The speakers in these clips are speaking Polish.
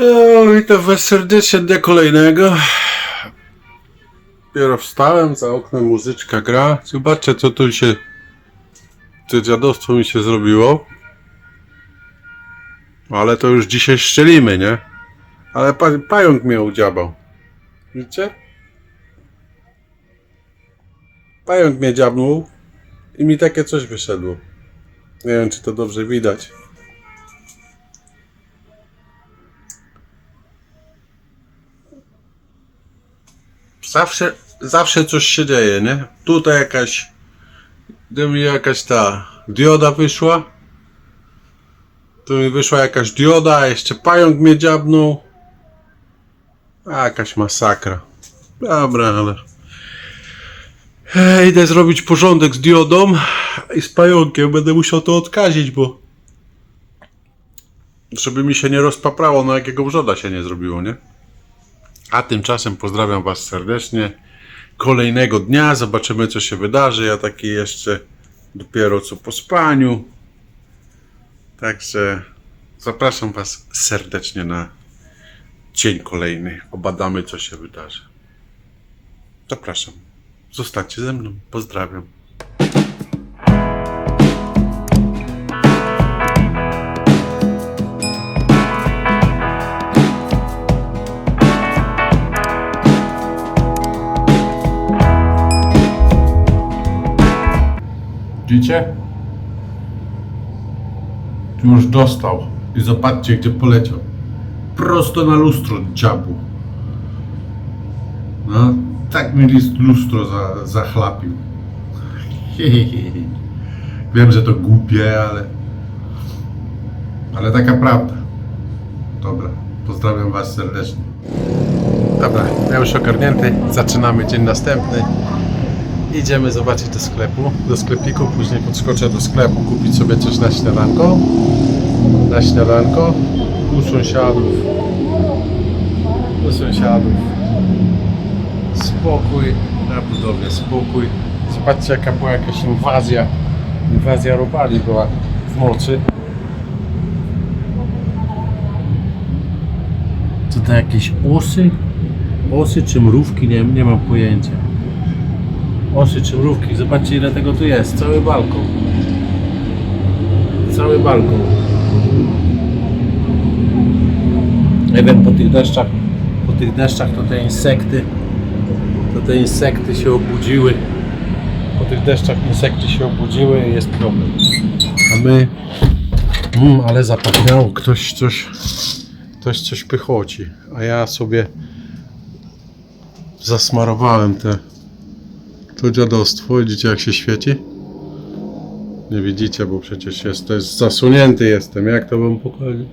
O, witam was serdecznie dnia kolejnego. Dopiero wstałem, za oknem muzyczka gra. Zobaczcie co tu się... Co dziadostwo mi się zrobiło. Ale to już dzisiaj szczelimy, nie? Ale pa pająk mnie udziabał. Widzicie? Pająk mnie dziabnął i mi takie coś wyszedło. Nie wiem, czy to dobrze widać. Zawsze, zawsze coś się dzieje, nie? Tutaj jakaś, mi jakaś ta dioda wyszła. Tu mi wyszła jakaś dioda, jeszcze pająk mnie dziabnął. Jakaś masakra. Dobra, ale... E, Idę zrobić porządek z diodą i z pająkiem. Będę musiał to odkazić, bo... Żeby mi się nie rozpaprało, na jakiego wrzoda się nie zrobiło, nie? A tymczasem pozdrawiam Was serdecznie. Kolejnego dnia, zobaczymy co się wydarzy. Ja taki jeszcze dopiero co po spaniu. Także zapraszam Was serdecznie na dzień kolejny. Obadamy co się wydarzy. Zapraszam. Zostańcie ze mną. Pozdrawiam. Widzicie? Już dostał. I zobaczcie, gdzie poleciał. Prosto na lustro dziabu. No, tak mi list lustro za, zachlapił. Wiem, że to głupie, ale... Ale taka prawda. Dobra, pozdrawiam Was serdecznie. Dobra, ja już ogarnięty. Zaczynamy dzień następny. Idziemy zobaczyć do sklepu, do sklepiku, później podskoczę do sklepu kupić sobie coś na śniadanko. Na śniadanko. U sąsiadów. U sąsiadów. Spokój na budowie, spokój. Zobaczcie jaka była jakaś inwazja. Inwazja robali była w nocy. Co to jakieś osy? Osy czy mrówki? Nie, nie mam pojęcia. Osy czy mrówki. Zobaczcie ile tego tu jest. Cały balkon. Cały balkon. Wiem, po tych deszczach, po tych deszczach to te insekty, to te insekty się obudziły. Po tych deszczach insekty się obudziły i jest problem. A my, mm, ale zapachniało, ktoś coś, ktoś coś pychoci. A ja sobie zasmarowałem te to dziadostwo, widzicie jak się świeci? Nie widzicie, bo przecież jest, to jest zasunięty jestem. Jak to wam pokazać?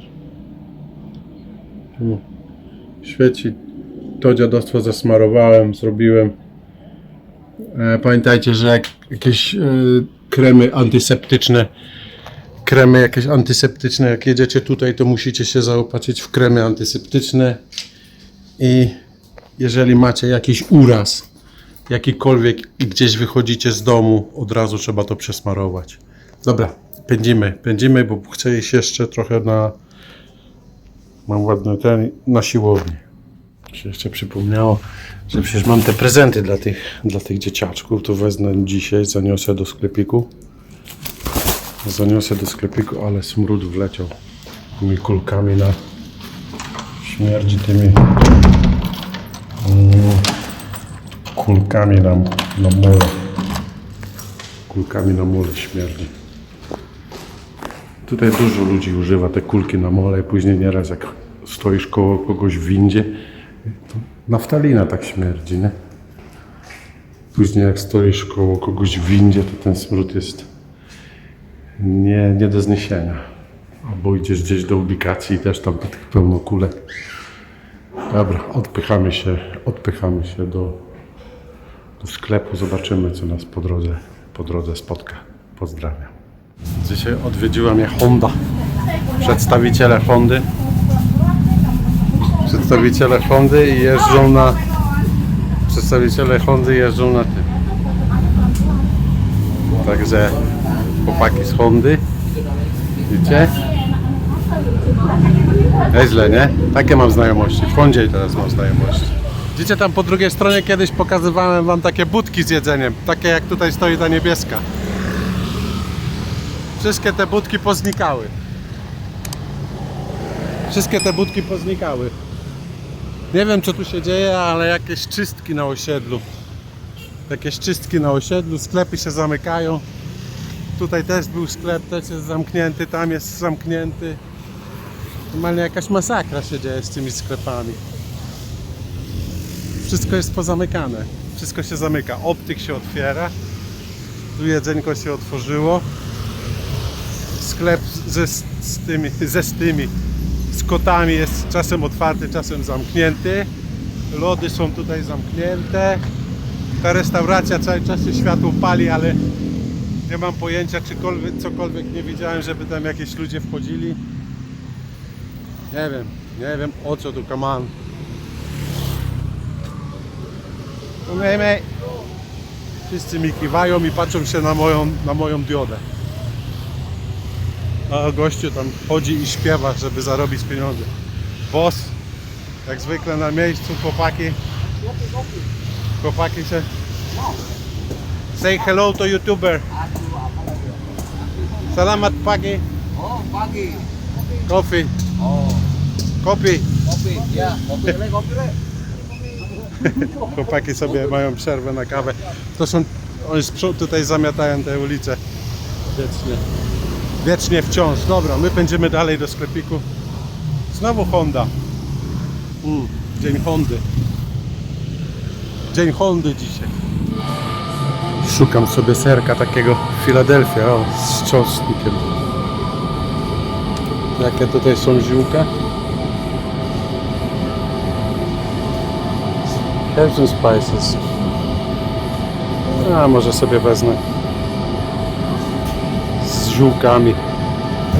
Tu Świeci. To dziadostwo zasmarowałem, zrobiłem. E, pamiętajcie, że jak jakieś e, kremy antyseptyczne, kremy jakieś antyseptyczne, jak jedziecie tutaj, to musicie się zaopatrzyć w kremy antyseptyczne i jeżeli macie jakiś uraz, jakikolwiek i gdzieś wychodzicie z domu, od razu trzeba to przesmarować. Dobra, pędzimy, pędzimy, bo chcę iść jeszcze trochę na mam ładny ten, na siłowni. Się jeszcze przypomniało, że przecież mam te prezenty dla tych, dla tych dzieciaczków, to wezmę dzisiaj, zaniosę do sklepiku. Zaniosę do sklepiku, ale smród wleciał tymi kulkami na śmierdzi tymi kulkami na, na mole. Kulkami na mole śmierdzi. Tutaj dużo ludzi używa te kulki na mole, później nieraz jak stoisz koło kogoś w windzie, to naftalina tak śmierdzi, nie? Później jak stoisz koło kogoś w windzie, to ten smród jest nie, nie do zniesienia. Albo idziesz gdzieś do ubikacji i też tam pełno kulek. Dobra, odpychamy się, odpychamy się do, do sklepu, zobaczymy co nas po drodze, po drodze spotka. Pozdrawiam. Dzisiaj odwiedziła mnie Honda. Przedstawiciele Hondy. Przedstawiciele Hondy i jeżdżą na. Przedstawiciele Hondy jeżdżą na tym. Także chłopaki z Hondy. Widzicie? Nieźle, nie? Takie mam znajomości. W Fondzie teraz mam znajomości. Widzicie tam po drugiej stronie kiedyś pokazywałem wam takie budki z jedzeniem. Takie jak tutaj stoi ta niebieska. Wszystkie te budki poznikały. Wszystkie te budki poznikały. Nie wiem co tu się dzieje, ale jakieś czystki na osiedlu. Jakieś czystki na osiedlu, sklepy się zamykają. Tutaj też był sklep, też jest zamknięty, tam jest zamknięty. Normalnie jakaś masakra się dzieje z tymi sklepami. Wszystko jest pozamykane. Wszystko się zamyka. Optyk się otwiera. Tu jedzenko się otworzyło. Sklep ze, z tymi, ze z tymi z kotami jest czasem otwarty, czasem zamknięty. Lody są tutaj zamknięte. Ta restauracja cały czas się światło pali, ale nie mam pojęcia, czykolwiek, cokolwiek nie widziałem, żeby tam jakieś ludzie wchodzili. Nie wiem, nie wiem o co tu kaman. Umiejmy. Wszyscy mi kiwają i patrzą się na moją, na moją diodę. A gościu tam chodzi i śpiewa, żeby zarobić pieniądze. Boss, jak zwykle na miejscu, chłopaki. Chłopaki się... Say hello to YouTuber. Salamat pagi. Oh, pagi. Coffee. Oh, Kopi. kopi. Ya, kopi le, kopi. Chłopaki sobie mają przerwę na kawę. To są, oni tutaj zamiatają te ulice. Wiecznie. Wiecznie wciąż. Dobra, my będziemy dalej do sklepiku. Znowu Honda. Mm, dzień Hondy. Dzień Hondy dzisiaj. Szukam sobie serka takiego Philadelphia, o, z czosnkiem. Jakie tutaj są ziółka? Herbs and Spices. A może sobie wezmę z ziółkami.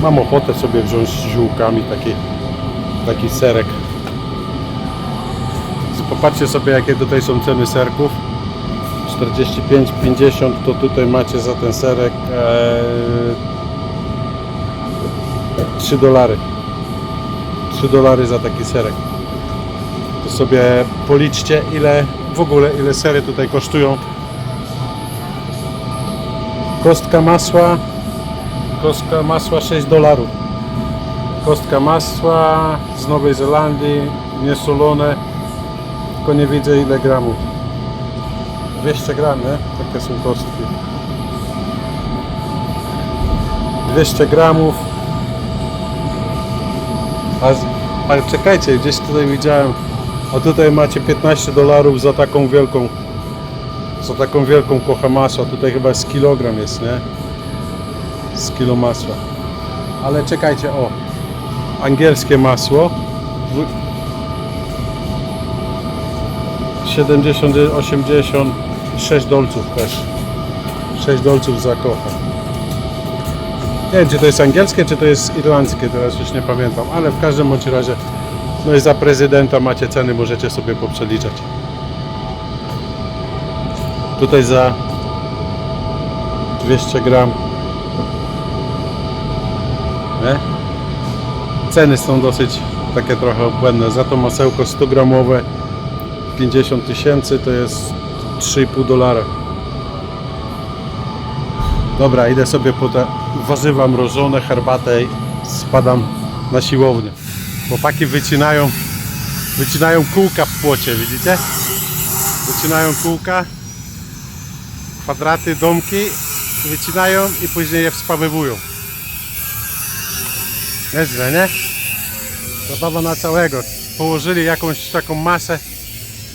Mam ochotę sobie wziąć z ziółkami taki, taki serek. Popatrzcie sobie jakie tutaj są ceny serków. 45-50 to tutaj macie za ten serek e, 3 dolary. 3 dolary za taki serek sobie policzcie ile w ogóle ile sery tutaj kosztują. Kostka masła kostka masła 6 dolarów. Kostka masła z Nowej Zelandii niesolone tylko nie widzę ile gramów. 200 gram, nie? Takie są kostki. 200 gramów. A, ale czekajcie, gdzieś tutaj widziałem a tutaj macie 15 dolarów za taką wielką za taką wielką kochę masła. Tutaj chyba z kilogram jest, nie? Z kilo masła. Ale czekajcie, o. Angielskie masło. W- 70, 80, 6 dolców też. 6 dolców za kochę. Nie wiem, czy to jest angielskie, czy to jest irlandzkie, teraz już nie pamiętam, ale w każdym bądź razie no i za prezydenta macie ceny, możecie sobie poprzeliczać. Tutaj za 200 gram. Nie? Ceny są dosyć takie trochę błędne. Za to masełko 100 gramowe 50 tysięcy to jest 3,5 dolara. Dobra, idę sobie po te warzywa mrożone, herbatę i spadam na siłownię. Chłopaki wycinają, wycinają kółka w płocie, widzicie? Wycinają kółka, kwadraty, domki, wycinają i później je wspawywują. Nieźle, nie? Zabawa na całego. Położyli jakąś taką masę,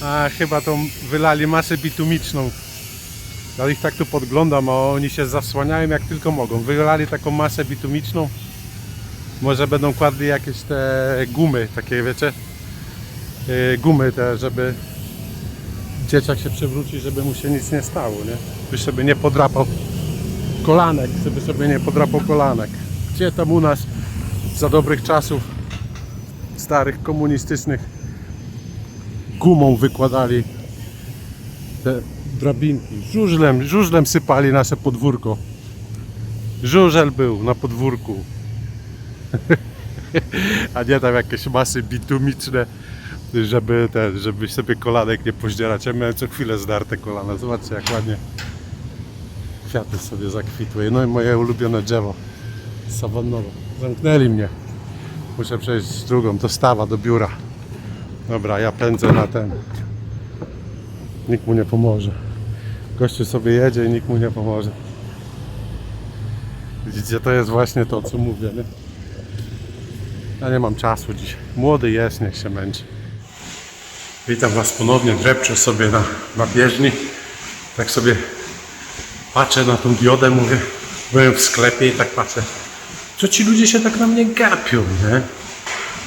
a chyba tą wylali masę bitumiczną. Ja ich tak tu podglądam, a oni się zasłaniają jak tylko mogą. Wylali taką masę bitumiczną. Może będą kładli jakieś te gumy, takie wiecie, yy, gumy te, żeby dzieciak się przewróci, żeby mu się nic nie stało, nie? By sobie nie podrapał kolanek, żeby sobie nie podrapał kolanek. Gdzie tam u nas za dobrych czasów starych komunistycznych gumą wykładali te drabinki. Żużlem, żużlem sypali nasze podwórko. Żużel był na podwórku. a nie tam jakieś masy bitumiczne, żeby, żeby sobie kolanek nie poździerać. Ja miałem co chwilę zdarte kolana. Zobaczcie jak ładnie kwiaty sobie zakwitły. No i moje ulubione drzewo sawannowe. Zamknęli mnie. Muszę przejść drugą, do stawa, do biura. Dobra, ja pędzę na ten. Nikt mu nie pomoże. Gościu sobie jedzie i nikt mu nie pomoże. Widzicie, to jest właśnie to, co mówię, nie? Ja nie mam czasu dziś. Młody jest, niech się męczy. Witam Was ponownie, drepczę sobie na, na bieżni. Tak sobie patrzę na tą diodę, mówię, byłem w sklepie i tak patrzę, co ci ludzie się tak na mnie gapią, nie?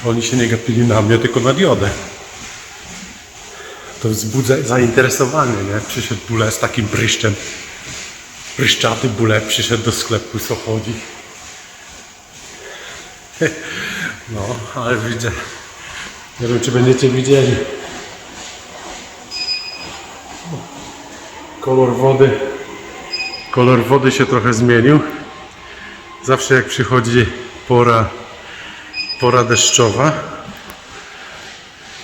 Oni się nie gapili na mnie, tylko na diodę. To wzbudza zainteresowanie, nie? Przyszedł Bule z takim pryszczem. Pryszczaty Bule przyszedł do sklepu, co chodzi. No, ale widzę. Nie wiem, czy będziecie widzieli. Kolor wody. Kolor wody się trochę zmienił. Zawsze jak przychodzi pora, pora deszczowa,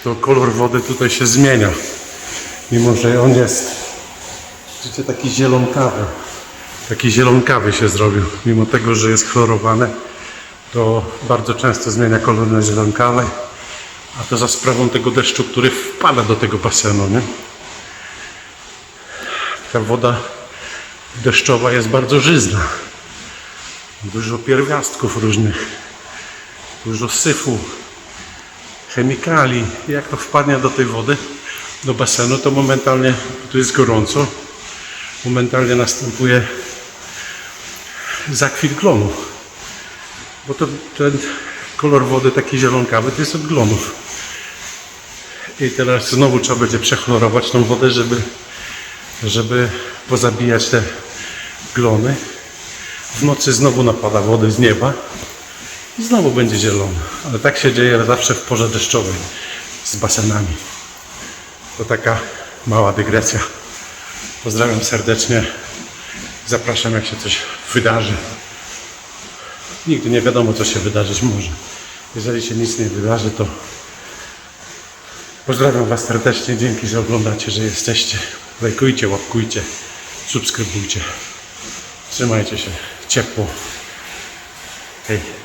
to kolor wody tutaj się zmienia. Mimo, że on jest widzicie, taki zielonkawy. Taki zielonkawy się zrobił. Mimo tego, że jest chlorowany, to bardzo często zmienia kolor na zielonkawy. A to za sprawą tego deszczu, który wpada do tego basenu, nie? Ta woda deszczowa jest bardzo żyzna. Dużo pierwiastków różnych, dużo syfu, chemikali. Jak to wpadnie do tej wody, do basenu, to momentalnie, tu jest gorąco, momentalnie następuje zakwit glonów. Bo to, ten kolor wody taki zielonkawy to jest od glonów. I teraz znowu trzeba będzie przechlorować tą wodę, żeby, żeby pozabijać te glony. W nocy znowu napada wody z nieba i znowu będzie zielona. Ale tak się dzieje zawsze w porze deszczowej z basenami. To taka mała dygresja. Pozdrawiam serdecznie. Zapraszam, jak się coś wydarzy. Nigdy nie wiadomo, co się wydarzyć może. Jeżeli się nic nie wydarzy, to pozdrawiam Was serdecznie. Dzięki, że oglądacie, że jesteście. Lajkujcie, łapkujcie, subskrybujcie. Trzymajcie się ciepło. Hej.